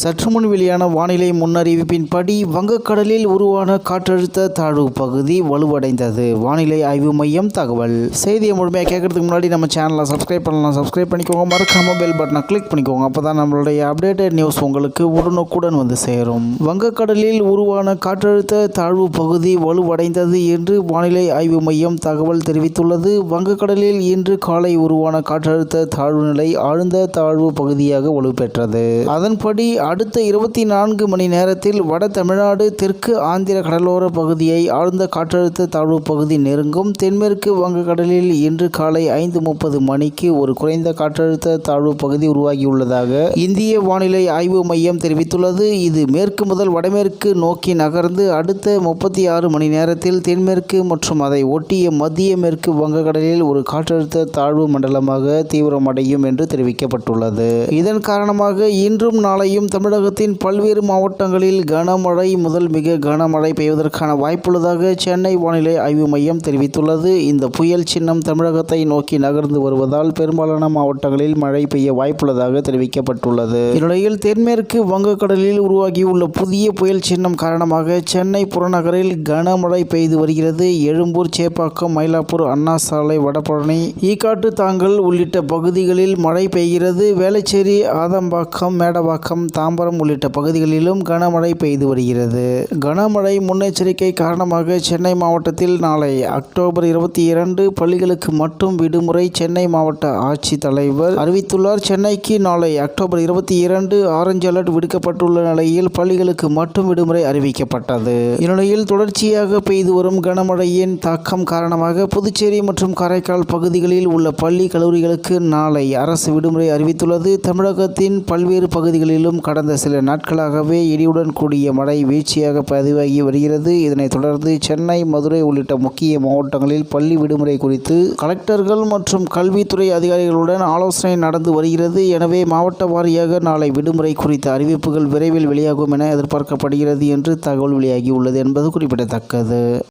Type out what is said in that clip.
சற்று முன் வெளியான வானிலை முன்னறிவிப்பின்படி வங்கக்கடலில் உருவான காற்றழுத்த தாழ்வு பகுதி வலுவடைந்தது. வானிலை ஆய்வு மையம் தகவல். செய்தியை முழுமையாக கேட்கறதுக்கு முன்னாடி நம்ம சேனலை சப்ஸ்கிரைப் பண்ணலாம். சப்ஸ்கிரைப் பண்ணிக்கோங்க. மறக்காம பெல் பட்டனை கிளிக் பண்ணிக்கோங்க. அப்போ தான் நம்மளுடைய அப்டேட்டட் நியூஸ் உங்களுக்கு உடனுக்குடன் வந்து சேரும். வங்கக்கடலில் உருவான காற்றழுத்த தாழ்வு பகுதி வலுவடைந்தது என்று வானிலை ஆய்வு மையம் தகவல் தெரிவித்துள்ளது. வங்கக்கடலில் இன்று காலை உருவான காற்றழுத்த தாழ்வு நிலை ஆழ்ந்த தாழ்வு பகுதியாக வலுப்பெற்றது. அதன்படி அடுத்த இருபத்தி நான்கு மணி நேரத்தில் வட தமிழ்நாடு தெற்கு ஆந்திர கடலோர பகுதியை ஆழ்ந்த காற்றழுத்த தாழ்வு பகுதி நெருங்கும். தென்மேற்கு வங்கக்கடலில் இன்று காலை ஐந்து முப்பது மணிக்கு ஒரு குறைந்த காற்றழுத்த தாழ்வு பகுதி உருவாகியுள்ளதாக இந்திய வானிலை ஆய்வு மையம் தெரிவித்துள்ளது. இது மேற்கு முதல் வடமேற்கு நோக்கி நகர்ந்து அடுத்த முப்பத்தி ஆறு மணி நேரத்தில் தென்மேற்கு மற்றும் அதை ஒட்டிய மத்திய மேற்கு வங்கக்கடலில் ஒரு காற்றழுத்த தாழ்வு மண்டலமாக தீவிரமடையும் என்று தெரிவிக்கப்பட்டுள்ளது. இதன் காரணமாக இன்றும் நாளையும் தமிழகத்தின் பல்வேறு மாவட்டங்களில் கனமழை முதல் மிக கனமழை பெய்வதற்கான வாய்ப்புள்ளதாக சென்னை வானிலை ஆய்வு மையம் தெரிவித்துள்ளது. இந்த புயல் சின்னம் தமிழகத்தை நோக்கி நகர்ந்து வருவதால் பெரும்பாலான மாவட்டங்களில் மழை பெய்ய வாய்ப்புள்ளதாக தெரிவிக்கப்பட்டுள்ளது. இந்நிலையில் தென்மேற்கு வங்கக்கடலில் உருவாகியுள்ள புதிய புயல் சின்னம் காரணமாக சென்னை புறநகரில் கனமழை பெய்து வருகிறது. எழும்பூர் சேப்பாக்கம் மயிலாப்பூர் அண்ணா சாலை வடபழனி ஈக்காட்டு தாங்கல் உள்ளிட்ட பகுதிகளில் மழை பெய்கிறது. வேளச்சேரி ஆதம்பாக்கம் மேடவாக்கம் தாம்பரம் உள்ளிட்ட பகுதிகளிலும் கனமழை பெய்து வருகிறது. கனமழை முன்னெச்சரிக்கை காரணமாக சென்னை மாவட்டத்தில் நாளை அக்டோபர் இருபத்தி இரண்டு பள்ளிகளுக்கு மட்டும் விடுமுறை சென்னை மாவட்ட ஆட்சித் தலைவர் அறிவித்துள்ளார். சென்னைக்கு நாளை அக்டோபர் இருபத்தி இரண்டு ஆரஞ்சு அலர்ட் விடுக்கப்பட்டுள்ள நிலையில் பள்ளிகளுக்கு மட்டும் விடுமுறை அறிவிக்கப்பட்டது. இந்நிலையில் தொடர்ச்சியாக பெய்து வரும் கனமழையின் தாக்கம் காரணமாக புதுச்சேரி மற்றும் காரைக்கால் பகுதிகளில் உள்ள பள்ளி கல்லூரிகளுக்கு நாளை அரசு விடுமுறை அறிவித்துள்ளது. தமிழகத்தின் பல்வேறு பகுதிகளிலும் கடந்த சில நாட்களாகவே இடியுடன் கூடிய மழை வீழ்ச்சியாக பதிவாகி வருகிறது. இதனைத் தொடர்ந்து சென்னை மதுரை உள்ளிட்ட முக்கிய மாவட்டங்களில் பள்ளி விடுமுறை குறித்து கலெக்டர்கள் மற்றும் கல்வித்துறை அதிகாரிகளுடன் ஆலோசனை நடந்து வருகிறது. எனவே மாவட்ட வாரியாக நாளை விடுமுறை குறித்த அறிவிப்புகள் விரைவில் வெளியாகும் என எதிர்பார்க்கப்படுகிறது என்று தகவல் வெளியாகியுள்ளது என்பது குறிப்பிடத்தக்கது.